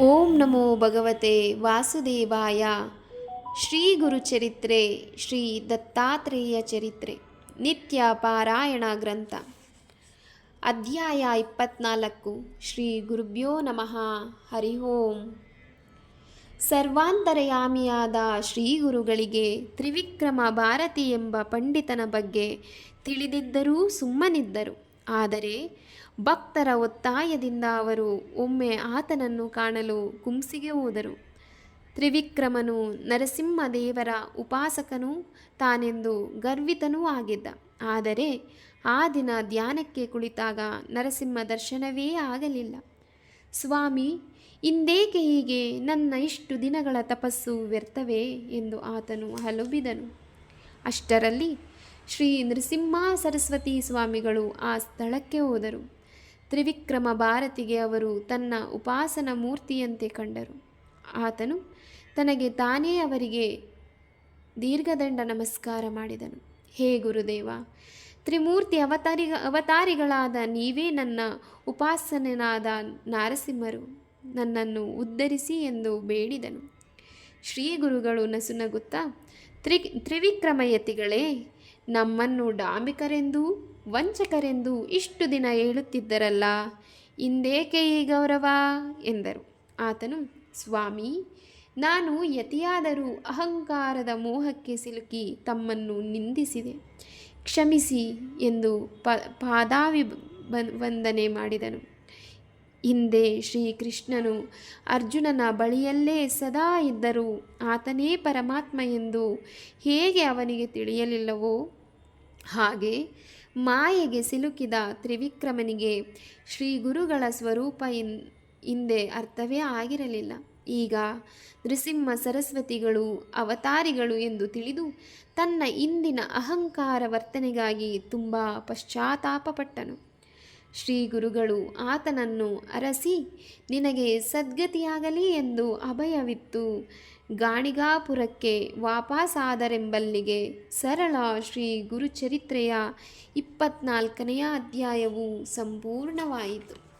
ಓಂ ನಮೋ ಭಗವತೆ ವಾಸುದೇವಾಯ. ಶ್ರೀ ಗುರುಚರಿತ್ರೆ, ಶ್ರೀ ದತ್ತಾತ್ರೇಯ ಚರಿತ್ರೆ, ನಿತ್ಯ ಪಾರಾಯಣ ಗ್ರಂಥ. ಅಧ್ಯಾಯ ಇಪ್ಪತ್ನಾಲ್ಕು, ಶ್ರೀ ಗುರುಭ್ಯೋ ನಮಃ, ಹರಿ ಓಂ. ಸರ್ವಾಂತರಯಾಮಿಯಾದ ಶ್ರೀ ಗುರುಗಳಿಗೆ ತ್ರಿವಿಕ್ರಮ ಭಾರತಿ ಎಂಬ ಪಂಡಿತನ ಬಗ್ಗೆ ತಿಳಿದಿದ್ದರೂ ಸುಮ್ಮನಿದ್ದರು. ಆದರೆ ಭಕ್ತರ ಒತ್ತಾಯದಿಂದ ಅವರು ಒಮ್ಮೆ ಆತನನ್ನು ಕಾಣಲು ಗುಂಸಿಗೆ ಹೋದರು. ತ್ರಿವಿಕ್ರಮನು ನರಸಿಂಹದೇವರ ಉಪಾಸಕನೂ ತಾನೆಂದು ಗರ್ವಿತನೂ ಆಗಿದ್ದ. ಆದರೆ ಆ ದಿನ ಧ್ಯಾನಕ್ಕೆ ಕುಳಿತಾಗ ನರಸಿಂಹ ದರ್ಶನವೇ ಆಗಲಿಲ್ಲ. ಸ್ವಾಮಿ, ಇಂದೇಕೆ ಹೀಗೆ? ನನ್ನ ಇಷ್ಟು ದಿನಗಳ ತಪಸ್ಸು ವ್ಯರ್ಥವೇ? ಎಂದು ಆತನು ಹಲುಬಿದನು. ಅಷ್ಟರಲ್ಲಿ ಶ್ರೀ ನೃಸಿಂಹ ಸರಸ್ವತಿ ಸ್ವಾಮಿಗಳು ಆ ಸ್ಥಳಕ್ಕೆ ಹೋದರು. ತ್ರಿವಿಕ್ರಮ ಭಾರತಿಗೆ ಅವರು ತನ್ನ ಉಪಾಸನ ಮೂರ್ತಿಯಂತೆ ಕಂಡರು. ಆತನು ತನಗೆ ತಾನೇ ಅವರಿಗೆ ದೀರ್ಘದಂಡ ನಮಸ್ಕಾರ ಮಾಡಿದನು. ಹೇ ಗುರುದೇವ, ತ್ರಿಮೂರ್ತಿ ಅವತಾರಿ, ಅವತಾರಿಗಳಾದ ನೀವೇ ನನ್ನ ಉಪಾಸನಾದ ನಾರಸಿಂಹರು ನನ್ನನ್ನು ಉದ್ಧರಿಸಿ ಎಂದು ಬೇಡಿದನು. ಶ್ರೀ ಗುರುಗಳು ನಸುನಗುತ್ತಾ ತ್ರಿ ತ್ರಿವಿಕ್ರಮಯತಿಗಳೇ ನಮ್ಮನ್ನು ಡಾಂಬಿಕರೆಂದೂ ವಂಚಕರೆಂದು ಇಷ್ಟು ದಿನ ಹೇಳುತ್ತಿದ್ದರಲ್ಲ, ಇಂದೇಕೆ ಈ ಗೌರವ? ಎಂದರು. ಆತನು, ಸ್ವಾಮಿ, ನಾನು ಯತಿಯಾದರೂ ಅಹಂಕಾರದ ಮೋಹಕ್ಕೆ ಸಿಲುಕಿ ತಮ್ಮನ್ನು ನಿಂದಿಸಿದೆ. ಕ್ಷಮಿಸಿ ಎಂದು ಪ ಪಾದಾವಿ ವಂದನೆ ಮಾಡಿದನು. ಹಿಂದೆ ಶ್ರೀಕೃಷ್ಣನು ಅರ್ಜುನನ ಬಳಿಯಲ್ಲೇ ಸದಾ ಇದ್ದರು. ಆತನೇ ಪರಮಾತ್ಮ ಎಂದು ಹೇಗೆ ಅವನಿಗೆ ತಿಳಿಯಲಿಲ್ಲವೋ? ಹಾಗೆ ಮಾಯೆಗೆ ಸಿಲುಕಿದ ತ್ರಿವಿಕ್ರಮನಿಗೆ ಶ್ರೀ ಗುರುಗಳ ಸ್ವರೂಪ ಇನ್, ಹಿಂದೆ ಅರ್ಥವೇ ಆಗಿರಲಿಲ್ಲ. ಈಗ ನೃಸಿಂಹ ಸರಸ್ವತಿಗಳು, ಅವತಾರಿಗಳು ಎಂದು ತಿಳಿದು ತನ್ನ ಇಂದಿನ ಅಹಂಕಾರ ವರ್ತನೆಗಾಗಿ ತುಂಬ ಪಶ್ಚಾತ್ತಾಪಪಟ್ಟನು. ಶ್ರೀ ಗುರುಗಳು ಆತನನ್ನು ಅರಸಿ, ನಿನಗೆ ಸದ್ಗತಿಯಾಗಲಿ ಎಂದು ಅಭಯವಿತ್ತು. ಗಾಣಿಗಾಪುರಕ್ಕೆ ವಾಪಸಾದರೆಂಬಲ್ಲಿಗೆ ಸರಳ ಶ್ರೀ ಗುರುಚರಿತ್ರೆಯ ಇಪ್ಪತ್ನಾಲ್ಕನೆಯ ಅಧ್ಯಾಯವು ಸಂಪೂರ್ಣವಾಯಿತು.